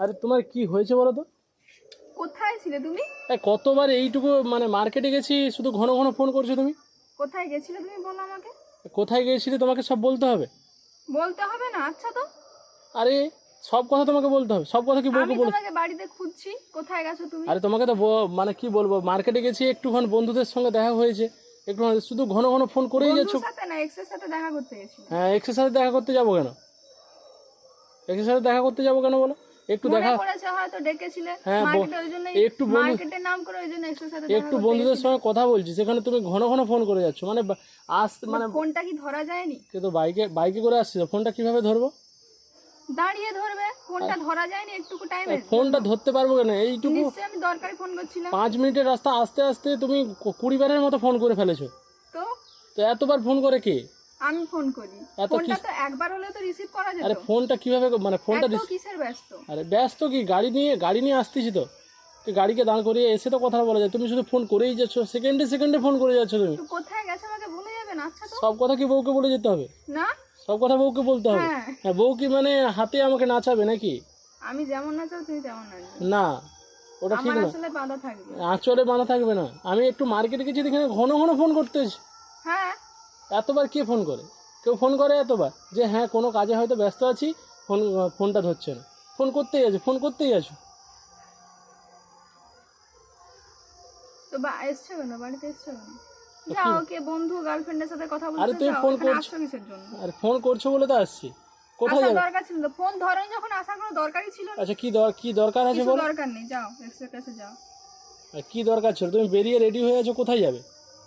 আরে তোমার কি হয়েছে বলো তো? কোথায় ছিলে তুমি? এই কতবার এইটুকু মানে মার্কেটে গেছি শুধু ঘন ঘন ফোন করছ তুমি? কোথায় গেছিলে তুমি বলো আমাকে? কোথায় গিয়েছিলে তোমাকে সব বলতে হবে? বলতে হবে না আচ্ছা তো। আরে সব কথা তোমাকে বলতে হবে সব কথা কি আমি বলব বল? তোমাকে বাড়িতে খুঁজছি কোথায় গেছো তুমি? আরে তোমাকে তো ব- মানে কি বলব মার্কেটে গেছি একটুক্ষণ বন্ধুদের সঙ্গে দেখা হয়েছে একটু শুধু ঘন ঘন ফোন করেই যাচ্ছ। বন্ধুর সাথে না এক্সের সাথে দেখা করতে গেছিলে হ্যাঁ এক্সের সাথে দেখা করতে যাব কেন? এক্সের সাথে দেখা করতে যাব কেন বলো? একটু দেখা। পড়েছে হয়তো ডেকেছিলে। হ্যাঁ, ব- মার্কেটে ওই একটু মার্কেটের নাম করে ওই জন্য সাথে একটু বন্ধুদের সঙ্গে কথা বলছি সেখানে তুমি ঘন ঘন ফোন করে যাচ্ছ। মানে আস মানে ফোনটা কি ধরা যায়নি? কিন্তু বাইকে বাইকে করে ফোনটা কীভাবে ধরবো? দাঁড়িয়ে ধরবে। ফোনটা ধরা যায়নি একটুকু টাইমে ফোনটা ধরতে পারব কেন? এইটুকু নিশ্চয়ই আমি দরকারি ফোন করছিলাম। পাঁচ মিনিটের রাস্তা আস্তে আস্তে তুমি কুড়ি বারের মতো ফোন করে ফেলেছো। তো? তো এতবার ফোন করে কে? আমি ফোন করি। ফোনটা তো একবার হলে তো রিসিভ করা যেত। আরে ফোনটা কীভাবে মানে ফোনটা এত কিসের ব্যস্ত? আরে ব্যস্ত কি? গাড়ি নিয়ে গাড়ি নিয়ে আসতেছি তো। তুই গাড়িকে দাঁড় করিয়ে এসে তো কথা বলা যায়। তুমি শুধু ফোন করেই যাচ্ছ। সেকেন্ডে সেকেন্ডে ফোন করে যাচ্ছ তুমি। কোথায় গেছে আমাকে ভুলে যাবেন আচ্ছা তো। সব কথা কি বউকে বলে যেতে হবে? না। সব কথা বউকে বলতে হবে। হ্যাঁ। হ্যাঁ বউ কি মানে হাতে আমাকে নাচাবে নাকি? আমি যেমন নাচাও তুমি তেমন নাচবে না ওটা ঠিক না। আসলে বাধা থাকবে। আঁচলে বাঁধা থাকবে না। আমি একটু মার্কেটে গেছি এখানে ঘন ঘন ফোন করতেছি। হ্যাঁ। এতবার কে ফোন করে? কেউ ফোন করে এতবার? যে হ্যাঁ কোনো কাজে হয়তো ব্যস্ত আছি ফোন ফোনটা ধরছে না। ফোন করতেই আছো ফোন করতেই আছো। তো বা এসছো কেন? বাড়িতে এসছো কেন? যাও ওকে বন্ধু গার্লফ্রেন্ডের সাথে কথা আরে তুমি ফোন এখানে করছ। কিসের জন্য? আর ফোন করছ বলে তো আসছি। কোথায় যাবে? দরকার ছিল না ফোন ধরো যখন আসার কোনো দরকারই ছিল না। আচ্ছা কি দর কি দরকার আছে বলো? দরকার নেই যাও এক্সের কাছে যাও। আর কি দরকার ছিল? তুমি বেরিয়ে রেডি হয়ে আছো কোথায় যাবে?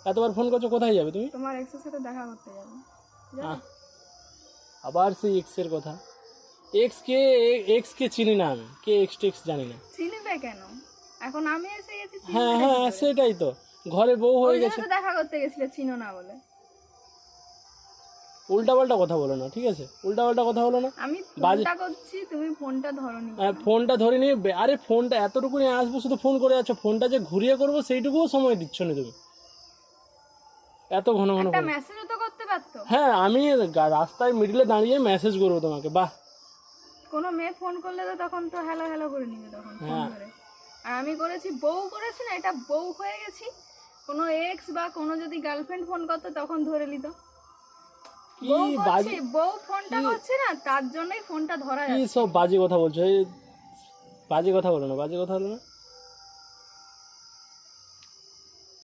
এতবার ফোন করছ কোথায় যাবে তুমি? তোমার এক্সের সাথে দেখা করতে যাব। আহ, আবার সেই এক্সের কথা। এক্স কে এক্স কে চিনি না আমি। কে এক্স টেক্স জানি না। চিনবে কেন? এখন আমি এসে গেছি চিনবে হ্যাঁ হ্যাঁ সেটাই তো। ঘরে বউ ওই হয়ে জন্য গেছে। তো দেখা করতে গেছিলে চিনো না বলে। উল্টাপাল্টা কথা বলো না ঠিক আছে? উল্টাপাল্টা কথা বলো না। আমি বাজে- ফোনটা করছি তুমি ফোনটা ধরনি আহ, ফোনটা ধরে নিয়ে বে- আরে ফোনটা এতটুকু নিয়ে আসব শুধু ফোন করে যাচ্ছ ফোনটা যে ঘুরিয়ে করব সেইটুকুও সময় দিচ্ছ না তুমি। এত ঘন ঘন একটা মেসেজও তো করতে পারতো। হ্যাঁ আমি গা- রাস্তায় মিডিলে দাঁড়িয়ে মেসেজ করব তোমাকে বাহ। কোনো মেয়ে ফোন করলে তো তখন তো হ্যালো হ্যালো করে নিবে তখন ফোন হ্যাঁ। করে। আর আমি করেছি বউ করেছি না এটা বউ হয়ে গেছি। কোনো এক্স বা কোনো যদি গার্লফ্রেন্ড ফোন করতো তখন ধরে নিত। কি বউ বাজে করছি বউ ফোনটা করছে না তার জন্যই ফোনটা ধরা কি যাচ্ছে। সব বাজে কথা বলছো এই বাজে কথা বলো না বাজে কথা বলো না।